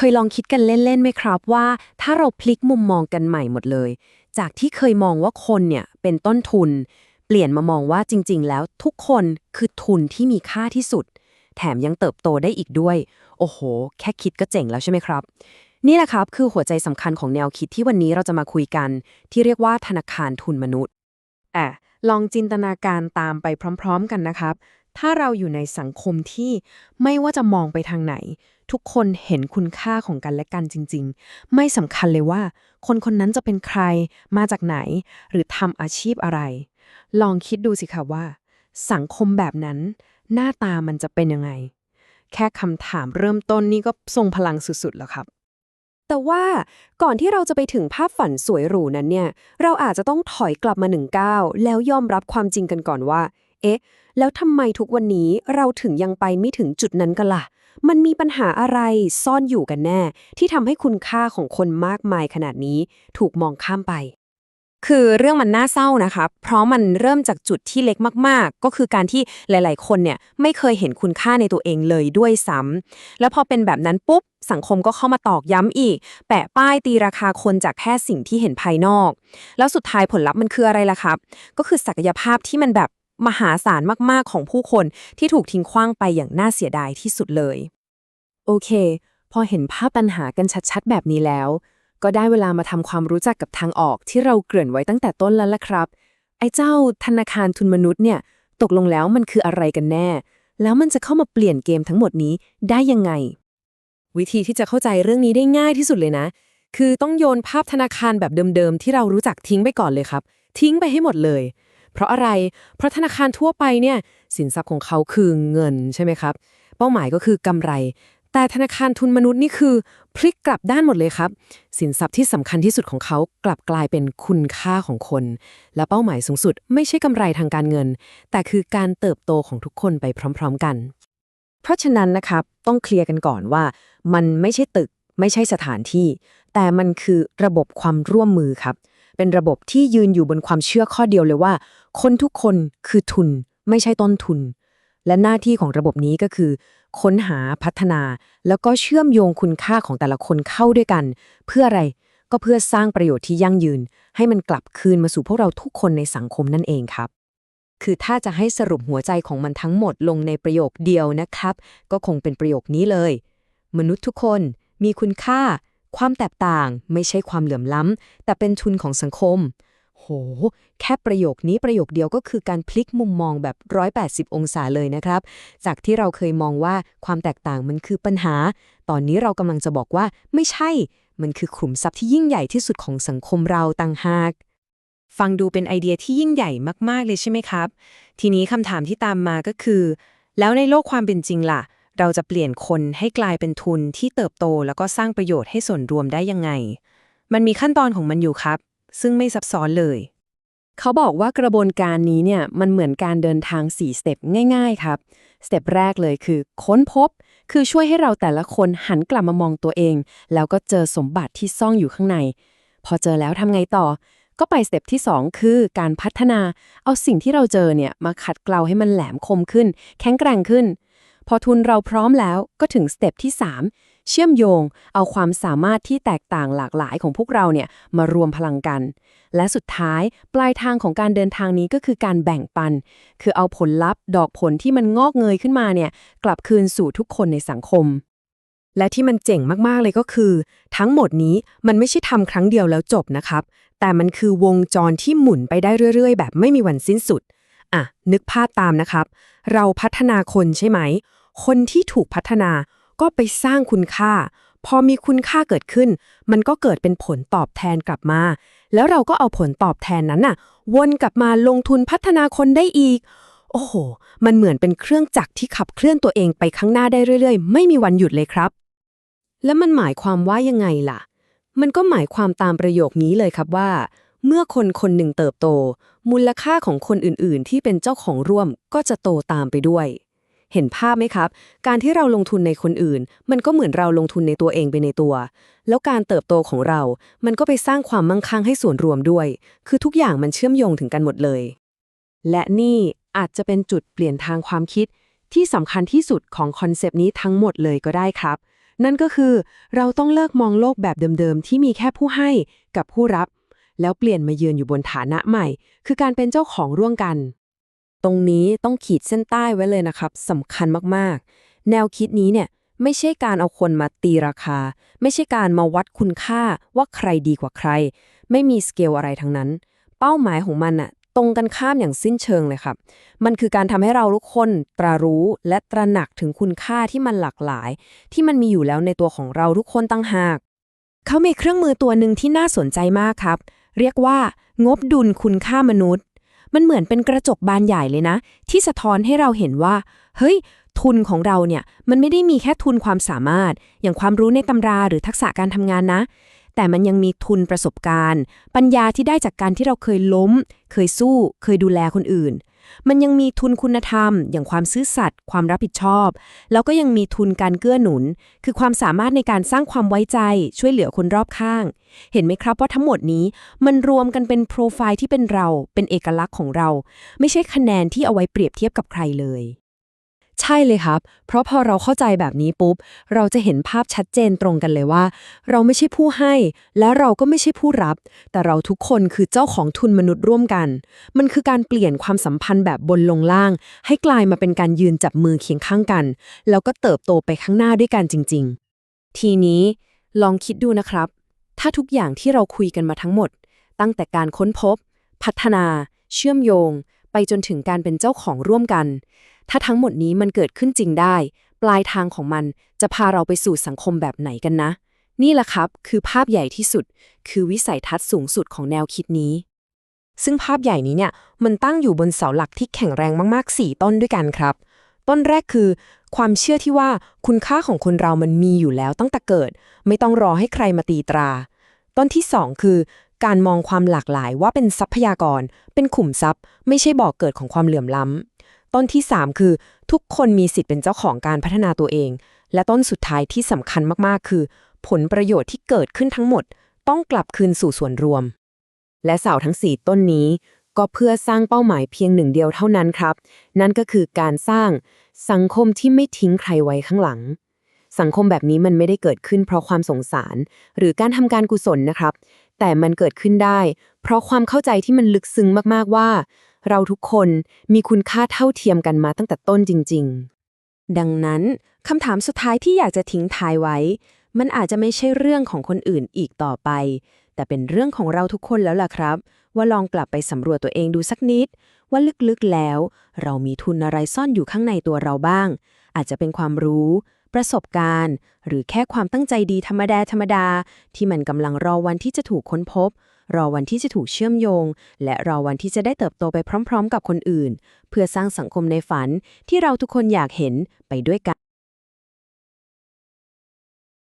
เคยลองคิดกันเล่นๆไหมครับว่า ถ้าเราพลิกมุมมองกันใหม่หมดเลย จากที่เคยมองว่าคนเนี่ยเป็นต้นทุน เปลี่ยนมามองว่าจริง ๆ แล้วทุกคนคือทุนที่มีค่าที่สุด แถมยังเติบโตได้อีกด้วย โอ้โห แค่คิดก็เจ๋งแล้วใช่ไหมครับ นี่แหละครับคือหัวใจสำคัญของแนวคิดที่วันนี้เราจะมาคุยกัน ที่เรียกว่าธนาคารทุนมนุษย์อะลองจินตนาการตามไปพร้อม ๆ กันนะครับ ถ้าเราอยู่ในสังคมที่ไม่ว่าจะมองไปทางไหน ทุกคนเห็นคุณค่าของกันและกันจริง ๆ ไม่สำคัญเลยว่า คนคนนั้นจะเป็นใคร มาจากไหน หรือทำอาชีพอะไร ลองคิดดูสิค่ะว่า สังคมแบบนั้น หน้าตามันจะเป็นยังไง แค่คำถามเริ่มต้นนี่ก็ทรงพลังสุด ๆ แล้วครับแต่ว่าก่อนที่เราจะไปถึงภาพฝันสวยหรูนั้นเนี่ย เราอาจจะต้องถอยกลับมาหนึ่งก้าวแล้วยอมรับความจริงกันก่อนว่า เอ๊ะ แล้วทำไมทุกวันนี้เราถึงยังไปไม่ถึงจุดนั้นกันล่ะ มันมีปัญหาอะไรซ่อนอยู่กันแน่ ที่ทำให้คุณค่าของคนมากมายขนาดนี้ ถูกมองข้ามไป คือเรื่องมันน่าเศร้านะคะ เพราะมันเริ่มจากจุดที่เล็กมากๆ ก็คือการที่หลาย ๆ คนเนี่ยไม่เคยเห็นคุณค่าในตัวเองเลยด้วยซ้ำแล้วพอเป็นแบบนั้นปุ๊บสังคมก็เข้ามาตอกย้ำอีก แปะป้ายตีราคาคนจากแค่สิ่งที่เห็นภายนอก แล้วสุดท้ายผลลัพธ์มันคืออะไรล่ะครับ ก็คือศักยภาพที่มันแบบ มหาศาลมากๆของผู้คนที่ถูกทิ้งขว้างไปอย่างน่าเสียดายที่สุดเลย โอเค พอเห็นภาพปัญหากันชัดๆ แบบนี้แล้ว ก็ได้เวลามาทำความรู้จักกับทางออกที่เราเกริ่นไว้ตั้งแต่ต้นแล้วล่ะครับ ไอ้เจ้าธนาคารทุนมนุษย์เนี่ย ตกลงแล้วมันคืออะไรกันแน่ แล้วมันจะเข้ามาเปลี่ยนเกมทั้งหมดนี้ได้ยังไง วิธีที่จะเข้าใจเรื่องนี้ได้ง่ายที่สุดเลยนะ คือต้องโยนภาพธนาคารแบบเดิมๆที่เรารู้จักทิ้งไปก่อนเลยครับ ทิ้งไปให้หมดเลย เพราะอะไร เพราะธนาคารทั่วไปเนี่ยสินทรัพย์ของเขาคือเงินใช่ไหมครับ เป้าหมายก็คือกำไร แต่ธนาคารทุนมนุษย์นี่คือ พลิกกลับด้านหมดเลยครับ สินทรัพย์ที่สำคัญที่สุดของเขากลับกลายเป็นคุณค่าของคน และเป้าหมายสูงสุดไม่ใช่กำไรทางการเงิน แต่คือการเติบโตของทุกคนไปพร้อม ๆ กัน เพราะฉะนั้นนะครับต้องเคลียร์กันก่อนว่า มันไม่ใช่ตึกไม่ใช่สถานที่ แต่มันคือระบบความร่วมมือครับ เป็นระบบที่ยืนอยู่บนความเชื่อข้อเดียวเลยว่า คนทุกคนคือทุนไม่ใช่ต้นทุน และหน้าที่ของระบบนี้ก็คือ ค้นหาพัฒนา แล้วก็เชื่อมโยงคุณค่าของแต่ละคนเข้าด้วยกัน เพื่ออะไรก็เพื่อสร้างประโยชน์ที่ยั่งยืน ให้มันกลับคืนมาสู่พวกเราทุกคนในสังคมนั่นเองครับ คือถ้าจะให้สรุปหัวใจของมันทั้งหมดลงในประโยคเดียวนะครับ ก็คงเป็นประโยคนี้เลย มนุษย์ทุกคนมีคุณค่า ความแตกต่าง ไม่ใช่ความเหลื่อมล้ำแต่เป็นทุนของสังคม แค่ประโยคนี้ประโยคเดียวก็คือการพลิกมุมมองแบบ 180 องศาเลยนะครับ จากที่เราเคยมองว่าความแตกต่างมันคือปัญหา ตอนนี้เรากำลังจะบอกว่าไม่ใช่ มันคือขุมทรัพย์ที่ยิ่งใหญ่ที่สุดของสังคมเราต่างหากฟังดูเป็นไอเดียที่ยิ่งใหญ่มาก ๆ เลยใช่ไหมครับ ทีนี้คำถามที่ตามมาก็คือ แล้วในโลกความเป็นจริงล่ะ เราจะเปลี่ยนคนให้กลายเป็นทุนที่เติบโต แล้วก็สร้างประโยชน์ให้ส่วนรวมได้ยังไง มันมีขั้นตอนของมันอยู่ครับ ซึ่งไม่ซับซ้อนเลย เขาบอกว่ากระบวนการนี้เนี่ยมันเหมือนการเดินทาง 4 สเต็ปง่ายๆครับ สเต็ปแรกเลยคือค้นพบ คือช่วยให้เราแต่ละคนหันกลับมามองตัวเอง แล้วก็เจอสมบัติที่ซ่องอยู่ข้างใน พอเจอแล้วทำไงต่อ ก็ไปสเต็ปที่ 2 คือการพัฒนา เอาสิ่งที่เราเจอเนี่ยมาขัดเกลาให้มันแหลมคมขึ้น แข็งแกร่งขึ้น พอทุนเราพร้อมแล้วก็ถึงสเต็ปที่ 3 เชื่อมโยง เอาความสามารถที่แตกต่างหลากหลายของพวกเราเนี่ยมารวมพลังกัน และสุดท้ายปลายทางของการเดินทางนี้ก็คือการแบ่งปัน คือเอาผลลัพธ์ ดอกผลที่มันงอกเงยขึ้นมาเนี่ยกลับคืนสู่ทุกคนในสังคม และที่มันเจ๋งมากๆเลยก็คือ ทั้งหมดนี้มันไม่ใช่ทำครั้งเดียวแล้วจบนะครับ แต่มันคือวงจรที่หมุนไปได้เรื่อย ๆ แบบไม่มีวันสิ้นสุดอะนึกภาพตามนะครับ เราพัฒนาคนใช่ไหม คนที่ถูกพัฒนา ก็ไปสร้างคุณค่า พอมีคุณค่าเกิดขึ้น มันก็เกิดเป็นผลตอบแทนกลับมา แล้วเราก็เอาผลตอบแทนนั้นน่ะ วนกลับมาลงทุนพัฒนาคนได้อีก โอ้โห มันเหมือนเป็นเครื่องจักรที่ขับเคลื่อนตัวเองไปข้างหน้าได้เรื่อยๆ ไม่มีวันหยุดเลยครับ แล้วมันหมายความว่ายังไงล่ะ มันก็หมายความตามประโยคนี้เลยครับว่า เมื่อคนคนหนึ่งเติบโต มูลค่าของคนอื่นๆ ที่เป็นเจ้าของร่วมก็จะโตตามไปด้วย เห็นภาพไหมครับ การที่เราลงทุนในคนอื่น มันก็เหมือนเราลงทุนในตัวเองไปในตัว แล้วการเติบโตของเรา มันก็ไปสร้างความมั่งคั่งให้ส่วนรวมด้วย คือทุกอย่างมันเชื่อมโยงถึงกันหมดเลย และนี่อาจจะเป็นจุดเปลี่ยนทางความคิดที่สำคัญที่สุดของคอนเซป ต์นี้ทั้งหมดเลยก็ได้ครับ นั่นก็คือเราต้องเลิกมองโลกแบบเดิมๆ ที่มีแค่ผู้ให้กับผู้รับ แล้วเปลี่ยนมาเยือนอยู่บนฐานะใหม่ คือการเป็นเจ้าของร่วมกัน ตรงนี้ต้องขีดเส้นใต้ไว้เลยนะครับสำคัญมากๆ แนวคิดนี้เนี่ยไม่ใช่การเอาคนมาตีราคา ไม่ใช่การมาวัดคุณค่าว่าใครดีกว่าใคร ไม่มีสเกลอะไรทั้งนั้น เป้าหมายของมันอะตรงกันข้ามอย่างสิ้นเชิงเลยครับ มันคือการทำให้เราทุกคนตรารู้และตระหนักถึงคุณค่าที่มันหลากหลาย ที่มันมีอยู่แล้วในตัวของเราทุกคนตั้งหาก เขามีเครื่องมือตัวหนึ่งที่น่าสนใจมากครับ เรียกว่างบดุลคุณค่ามนุษย์ มันเหมือนเป็นกระจกบานใหญ่เลยนะ ที่สะท้อนให้เราเห็นว่า เฮ้ย ทุนของเราเนี่ย มันไม่ได้มีแค่ทุนความสามารถ อย่างความรู้ในตำราหรือทักษะการทำงานนะ แต่มันยังมีทุนประสบการณ์ ปัญญาที่ได้จากการที่เราเคยล้ม เคยสู้ เคยดูแลคนอื่น มันยังมีทุนคุณธรรม อย่างความซื่อสัตย์ความรับผิดชอบ แล้วก็ยังมีทุนการเกื้อหนุน คือความสามารถในการสร้างความไว้ใจ ช่วยเหลือคนรอบข้าง เห็นไหมครับว่าทั้งหมดนี้มันรวมกันเป็นโปรไฟล์ที่เป็นเรา เป็นเอกลักษณ์ของเรา ไม่ใช่คะแนนที่เอาไว้เปรียบเทียบกับใครเลย ใช่เลยครับ เพราะพอเราเข้าใจแบบนี้ปุ๊บ เราจะเห็นภาพชัดเจนตรงกันเลยว่า เราไม่ใช่ผู้ให้ และเราก็ไม่ใช่ผู้รับ แต่เราทุกคนคือเจ้าของทุนมนุษย์ร่วมกัน มันคือการเปลี่ยนความสัมพันธ์แบบบนลงล่าง ให้กลายมาเป็นการยืนจับมือเคียงข้างกัน แล้วก็เติบโตไปข้างหน้าด้วยกันจริง ๆ ทีนี้ลองคิดดูนะครับ ถ้าทุกอย่างที่เราคุยกันมาทั้งหมด ตั้งแต่การค้นพบ พัฒนา เชื่อมโยง ไปจนถึงการเป็นเจ้าของร่วมกัน ถ้าทั้งหมดนี้มันเกิดขึ้นจริงได้ ปลายทางของมันจะพาเราไปสู่สังคมแบบไหนกันนะ นี่แหละครับ คือภาพใหญ่ที่สุด คือวิสัยทัศน์สูงสุดของแนวคิดนี้ ซึ่งภาพใหญ่นี้เนี่ยมันตั้งอยู่บนเสาหลักที่แข็งแรงมากๆ 4 ต้นด้วยกันครับ ต้นแรกคือ ความเชื่อที่ว่าคุณค่าของคนเรามันมีอยู่แล้วตั้งแต่เกิด ไม่ต้องรอให้ใครมาตีตรา ต้นที่ 2 คือการมองความหลากหลายว่าเป็นทรัพยากร เป็นขุมทรัพย์ ไม่ใช่บ่อกเกิดของความเหลื่อมล้ำ ต้นที่ 3 คือ ทุกคนมีสิทธิ์เป็นเจ้าของการพัฒนาตัวเอง และต้นสุดท้ายที่สำคัญมากๆ คือ ผลประโยชน์ที่เกิดขึ้นทั้งหมด ต้องกลับคืนสู่ส่วนรวม และเสาทั้ง 4 ต้นนี้ ก็เพื่อสร้างเป้าหมายเพียงหนึ่งเดียวเท่านั้นครับ นั่นก็คือการสร้างสังคมที่ไม่ทิ้งใครไว้ข้างหลัง สังคมแบบนี้มันไม่ได้เกิดขึ้นเพราะความสงสาร หรือการทำการกุศลนะครับ แต่มันเกิดขึ้นได้ เพราะความเข้าใจที่มันลึกซึ้งมากๆว่า เราทุกคนมีคุณค่าเท่าเทียมกันมาตั้งแต่ต้นจริง ๆ ดังนั้นคำถามสุดท้ายที่อยากจะทิ้งท้ายไว้ มันอาจจะไม่ใช่เรื่องของคนอื่นอีกต่อไป แต่เป็นเรื่องของเราทุกคนแล้วล่ะครับ ว่าลองกลับไปสำรวจตัวเองดูสักนิด ว่าลึกๆแล้ว เรามีทุนอะไรซ่อนอยู่ข้างในตัวเราบ้าง อาจจะเป็นความรู้ ประสบการณ์ หรือแค่ความตั้งใจดีธรรมดาธรรมดาที่มันกำลังรอวันที่จะถูกค้นพบ รอวันที่จะถูกเชื่อมโยง และรอวันที่จะได้เติบโตไปพร้อม ๆ กับคนอื่น เพื่อสร้างสังคมในฝันที่เราทุกคนอยากเห็นไปด้วยกัน